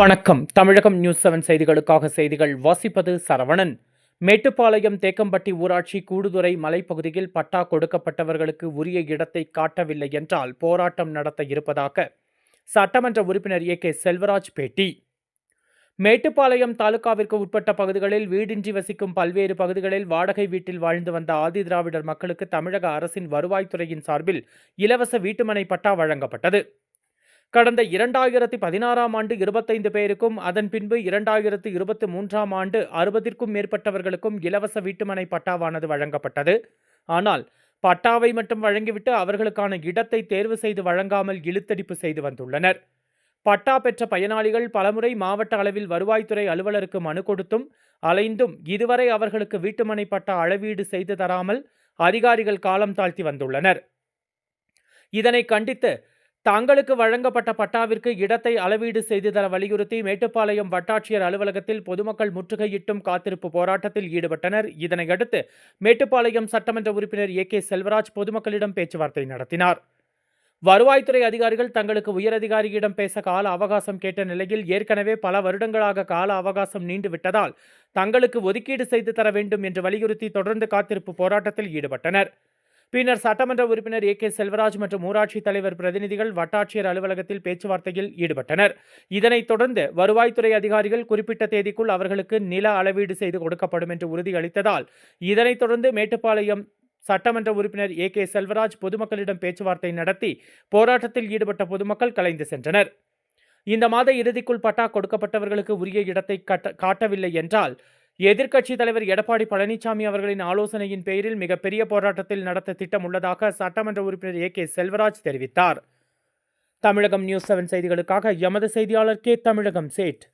வணக்கம். தமிழகம் news seven செய்திகளுக்காக செய்திகள் வாசிப்பது சரவணன். மேட்டுப்பாளையம் தேக்கம்பட்டி ஊராட்சி கூடுதுறை மலைப்பகுதியில் பட்டா கொடுக்கப்பட்டவர்களுக்கு உரிய இடத்தை காட்டவில்லை என்றால் போராட்டம் நடத்த இருப்பதாக சட்டமன்ற உறுப்பினர் ஏ. கே. செல்வராஜ் பேட்டி. மேட்டுப்பாளையம் தாலுகாவிற்கு உட்பட்ட பகுதிகளில் வீடின்றி வசிக்கும் பல்வேறு பகுதிகளில் வாடகை வீட்டில் வாழ்ந்து வந்த ஆதி திராவிடர் மக்களுக்கு தமிழக அரசின் வருவாய்த்துறையின் சார்பில் இலவச வீட்டுமனை பட்டா வழங்கப்பட்டது. கடந்த இரண்டாயிரத்தி பதினாறாம் ஆண்டு இருபத்தைந்து பேருக்கும் அதன் பின்பு இரண்டாயிரத்து இருபத்தி மூன்றாம் ஆண்டு அறுபதிற்கும் மேற்பட்டவர்களுக்கும் இலவச வீட்டுமனை பட்டாவானது வழங்கப்பட்டது. ஆனால் பட்டாவை மட்டும் வழங்கிவிட்டு அவர்களுக்கான இடத்தை தேர்வு செய்து வழங்காமல் இழுத்தடிப்பு செய்து வந்துள்ளனர். பட்டா பெற்ற பயனாளிகள் பலமுறை மாவட்ட அளவில் வருவாய்த்துறை அலுவலருக்கு மனு கொடுத்தும் அலைந்தும் இதுவரை அவர்களுக்கு வீட்டுமனை பட்டா அளவீடு செய்து தராமல் அதிகாரிகள் காலம் தாழ்த்தி வந்துள்ளனர். இதனை கண்டித்து தங்களுக்கு வழங்கப்பட்ட பட்டாவிற்கு இடத்தை அளவீடு செய்து தர வலியுறுத்தி மேட்டுப்பாளையம் வட்டாட்சியர் அலுவலகத்தில் பொதுமக்கள் முற்றுகையிட்டும் காத்திருப்பு போராட்டத்தில் ஈடுபட்டனர். இதனையடுத்து மேட்டுப்பாளையம் சட்டமன்ற உறுப்பினர் ஏ கே செல்வராஜ் பொதுமக்களிடம் பேச்சுவார்த்தை நடத்தினார். வருவாய்த்துறை அதிகாரிகள் தங்களுக்கு உயரதிகாரியிடம் பேச கால அவகாசம் கேட்ட நிலையில் ஏற்கனவே பல வருடங்களாக கால அவகாசம் நீண்டு விட்டதால் தங்களுக்கு ஒதுக்கீடு செய்து தர வேண்டும் என்று வலியுறுத்தி தொடர்ந்து காத்திருப்பு போராட்டத்தில் ஈடுபட்டனர். பின்னர் சட்டமன்ற உறுப்பினர் ஏ கே செல்வராஜ் மற்றும் ஊராட்சி தலைவர் பிரதிநிதிகள் வட்டாட்சியர் அலுவலகத்தில் பேச்சுவார்த்தையில் ஈடுபட்டனர். இதனைத் தொடர்ந்து வருவாய்த்துறை அதிகாரிகள் குறிப்பிட்ட தேதிக்குள் அவர்களுக்கு நில அளவீடு செய்து கொடுக்கப்படும் என்று உறுதியளித்ததால் இதனைத் தொடர்ந்து மேட்டுப்பாளையம் சட்டமன்ற உறுப்பினர் ஏ கே செல்வராஜ் பொதுமக்களிடம் பேச்சுவார்த்தை நடத்தி போராட்டத்தில் ஈடுபட்ட பொதுமக்கள் கலைந்து சென்றனர். இந்த மாத இறுதிக்குள் பட்டா கொடுக்கப்பட்டவர்களுக்கு உரிய இடத்தை கட்ட காட்டவில்லை என்றால் எதிர்க்கட்சித் தலைவர் எடப்பாடி பழனிசாமி அவர்களின் ஆலோசனையின் பேரில் மிகப்பெரிய போராட்டத்தில் நடத்த திட்டம் உள்ளதாக சட்டமன்ற உறுப்பினர் ஏ. கே. செல்வராஜ் தெரிவித்தார். தமிழகம் நியூஸ் செவன் செய்திகளுக்காக எமது செய்தியாளர் கே. தமிழகம் சேட்.